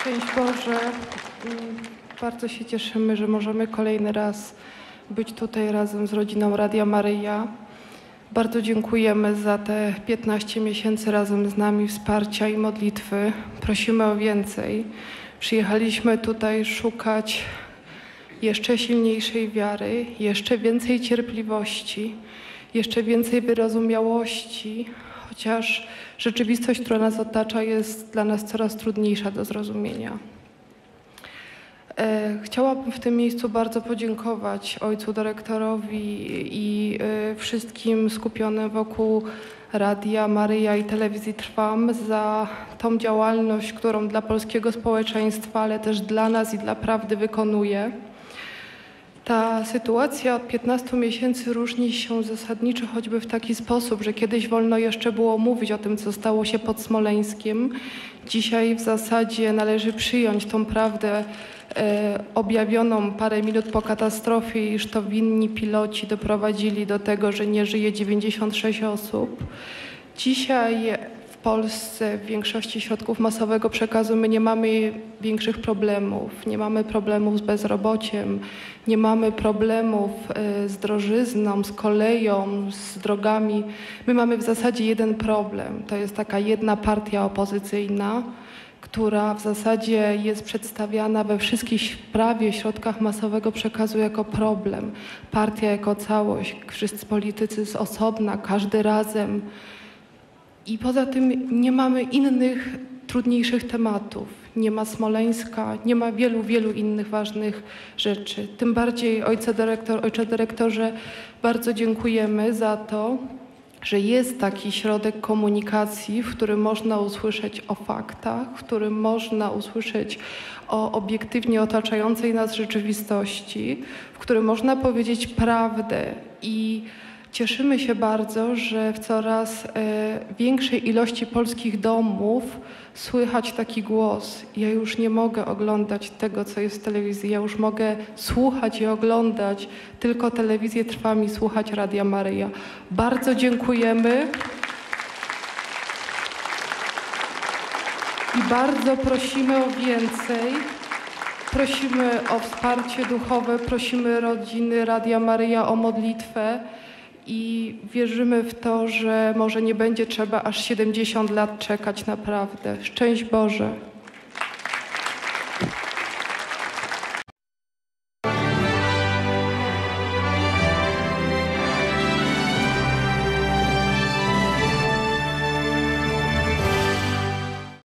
Szczęść Boże. Bardzo się cieszymy, że możemy kolejny raz być tutaj razem z rodziną Radia Maryja. Bardzo dziękujemy za te 15 miesięcy razem z nami wsparcia i modlitwy. Prosimy o więcej. Przyjechaliśmy tutaj szukać jeszcze silniejszej wiary, jeszcze więcej cierpliwości, jeszcze więcej wyrozumiałości, chociaż rzeczywistość, która nas otacza, jest dla nas coraz trudniejsza do zrozumienia. E, Chciałabym w tym miejscu bardzo podziękować ojcu dyrektorowi i e, wszystkim skupionym wokół Radia Maryja i Telewizji Trwam za tą działalność, którą dla polskiego społeczeństwa, ale też dla nas i dla prawdy wykonuje. Ta sytuacja od 15 miesięcy różni się zasadniczo choćby w taki sposób, że kiedyś wolno jeszcze było mówić o tym, co stało się pod Smoleńskiem. Dzisiaj w zasadzie należy przyjąć tą prawdę e, objawioną parę minut po katastrofie, iż to winni piloci doprowadzili do tego, że nie żyje 96 osób. Dzisiaj Polsce w większości środków masowego przekazu my nie mamy większych problemów. Nie mamy problemów z bezrobociem, nie mamy problemów e, z drożyzną, z koleją, z drogami. My mamy w zasadzie jeden problem. To jest taka jedna partia opozycyjna, która w zasadzie jest przedstawiana we wszystkich prawie środkach masowego przekazu jako problem. Partia jako całość, wszyscy politycy z osobna, każdy razem. I poza tym nie mamy innych trudniejszych tematów. Nie ma Smoleńska, nie ma wielu, wielu innych ważnych rzeczy. Tym bardziej ojcze, dyrektor, ojcze dyrektorze, bardzo dziękujemy za to, że jest taki środek komunikacji, w którym można usłyszeć o faktach, w którym można usłyszeć o obiektywnie otaczającej nas rzeczywistości, w którym można powiedzieć prawdę i Cieszymy się bardzo, że w coraz e, większej ilości polskich domów słychać taki głos. Ja już nie mogę oglądać tego, co jest w telewizji. Ja już mogę słuchać i oglądać tylko telewizję Trwam i słuchać Radia Maryja. Bardzo dziękujemy. I bardzo prosimy o więcej. Prosimy o wsparcie duchowe, prosimy rodziny Radia Maryja o modlitwę i wierzymy w to, że może nie będzie trzeba aż 70 lat czekać naprawdę. Szczęść Boże.